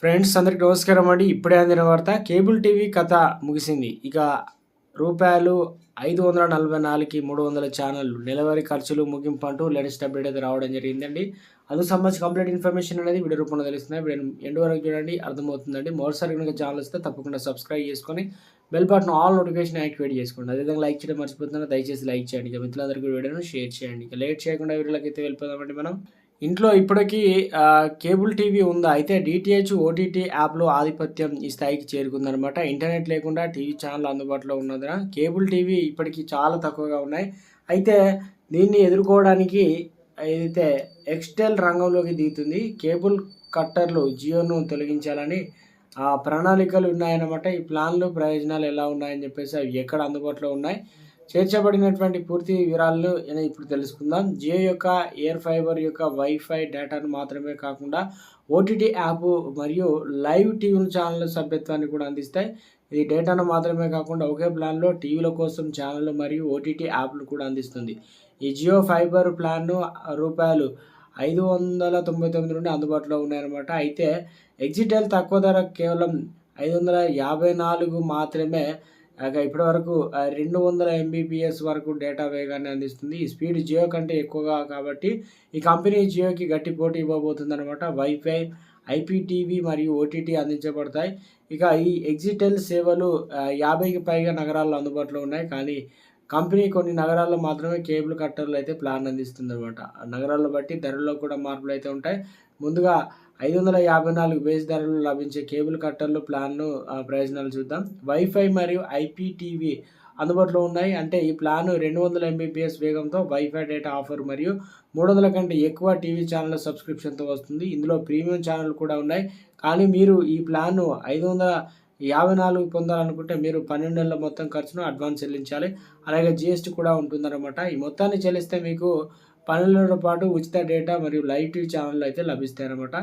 Friends అందరికి నమస్కారం అండి. ఇప్పుడే అందిన వార్త కేబుల్ టీవీ కథ ముగిసింది. ఇక రూపాయలు ఐదు వందల నలభై నాలుగుకి మూడు వందల ఛానళ్ళు నెలవారీ ఖర్చులు ముగింపు అంటూ లేటెస్ట్ అప్డేట్ అయితే రావడం జరిగిందండి. అందుకు సంబంధించి కంప్లీట్ ఇన్ఫర్మేషన్ అనేది వీడియో రూపంలో తెలుస్తుంది. వీడియో ఎండు వరకు చూడండి అర్థమవుతుందండి. మరోసారి కనుక ఛానల్ వస్తే తప్పకుండా సబ్స్క్రైబ్ చేసుకొని bell button all notification activate చేసుకోండి. అదేవిధంగా లైక్ చేయడం మర్చిపోతున్నా దయచేసి లైక్ చేయండి. ఇక మిత్రులందరికీ వీడియోను షేర్ చేయండి. ఇక లేట్ చేయకుండా వీడియోలోకి అయితే వెళ్ళిపోదామండి మనం. ఇంట్లో ఇప్పటికీ కేబుల్ టీవీ ఉందా? అయితే డిటిహెచ్ ఓటీటీ యాప్లో ఆధిపత్యం ఈ స్థాయికి చేరుకుందనమాట ఇంటర్నెట్ లేకుండా టీవీ ఛానల్ అందుబాటులో ఉన్నదిన కేబుల్ టీవీ ఇప్పటికీ చాలా తక్కువగా ఉన్నాయి. అయితే దీన్ని ఎదుర్కోవడానికి ఏదైతే ఎక్స్టెల్ రంగంలోకి దిగుతుంది కేబుల్ కట్టర్లు జియోను తొలగించాలని ప్రణాళికలు ఉన్నాయన్నమాట. ఈ ప్లాన్లు ప్రయోజనాలు ఎలా ఉన్నాయని చెప్పేసి అవి ఎక్కడ అందుబాటులో ఉన్నాయి? చేర్చబడినటువంటి పూర్తి వివరాలను నేను ఇప్పుడు తెలుసుకుందాం. జియో యొక్క ఎయిర్ ఫైబర్ యొక్క వైఫై డేటాను మాత్రమే కాకుండా ఓటీటీ యాప్ మరియు లైవ్ టీవీ ఛానల్ సభ్యత్వాన్ని కూడా అందిస్తాయి. ఇది డేటాను మాత్రమే కాకుండా ఒకే ప్లాన్లో టీవీల కోసం ఛానళ్ళు మరియు ఓటీటీ యాప్లు కూడా అందిస్తుంది. ఈ జియో ఫైబర్ ప్లాన్ను రూపాయలు ఐదు వందల తొంభై తొమ్మిది నుండి అందుబాటులో ఉన్నాయన్నమాట. అయితే ఎగ్జిటెల్ తక్కువ ధర కేవలం ఐదు వందల యాభై నాలుగు మాత్రమే ఇప్పటి వరకు రెండు వందల ఎంబీపీఎస్ వరకు డేటా వేగాన్ని అందిస్తుంది. ఈ స్పీడ్ జియో కంటే ఎక్కువగా కాబట్టి ఈ కంపెనీ జియోకి గట్టి పోటీ ఇవ్వబోతుంది అనమాట వైఫై ఐపీటీవీ మరియు ఓటీటీ అందించబడతాయి. ఇక ఈ ఎగ్జిటెల్ సేవలు యాభైకి పైగా నగరాల్లో అందుబాటులో ఉన్నాయి. కానీ కంపెనీ కొన్ని నగరాల్లో మాత్రమే కేబుల్ కట్టర్లు అయితే ప్లాన్ అందిస్తుంది అనమాట నగరాల్లో బట్టి ధరల్లో కూడా మార్పులు అయితే ఉంటాయి. ముందుగా ఐదు వందల యాభై నాలుగు బేస్ ధరలు లభించే కేబుల్ కట్టర్లు ప్లాన్ను ప్రయోజనాలు చూద్దాం. వైఫై మరియు ఐపీటీవీ అందుబాటులో ఉన్నాయి. అంటే ఈ ప్లాన్ రెండు వందల ఎంబీపీఎస్ వేగంతో వైఫై డేటా ఆఫర్ మరియు మూడు వందల కంటే ఎక్కువ టీవీ ఛానల్ సబ్స్క్రిప్షన్తో వస్తుంది. ఇందులో ప్రీమియం ఛానల్ కూడా ఉన్నాయి. కానీ మీరు ఈ ప్లాన్ ఐదు వందల యాభై నాలుగు పొందాలనుకుంటే మీరు పన్నెండు నెలల మొత్తం ఖర్చును అడ్వాన్స్ చెల్లించాలి. అలాగే జిఎస్టీ కూడా ఉంటుందన్నమాట. ఈ మొత్తాన్ని చెల్లిస్తే మీకు పన్నెండు పాటు ఉచిత డేటా మరియు లైవ్ టీవీ ఛానళ్ళు అయితే లభిస్తాయి అనమాట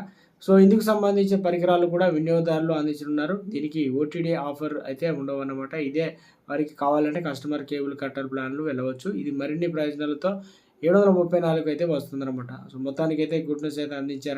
సో ఇందుకు సంబంధించిన పరికరాలు కూడా వినియోగదారులు అందించనున్నారు. దీనికి ఓటీడీ ఆఫర్ అయితే ఉండవన్నమాట. ఇదే వారికి కావాలంటే కస్టమర్ కేబుల్ కట్టర్ ప్లాన్లు వెళ్ళవచ్చు. ఇది మరిన్ని ప్రయోజనాలతో ఏడు వందల ముప్పై నాలుగు అయితే వస్తుందన్నమాట. సో మొత్తానికి అయితే గుడ్ న్యూస్ అయితే అందించారు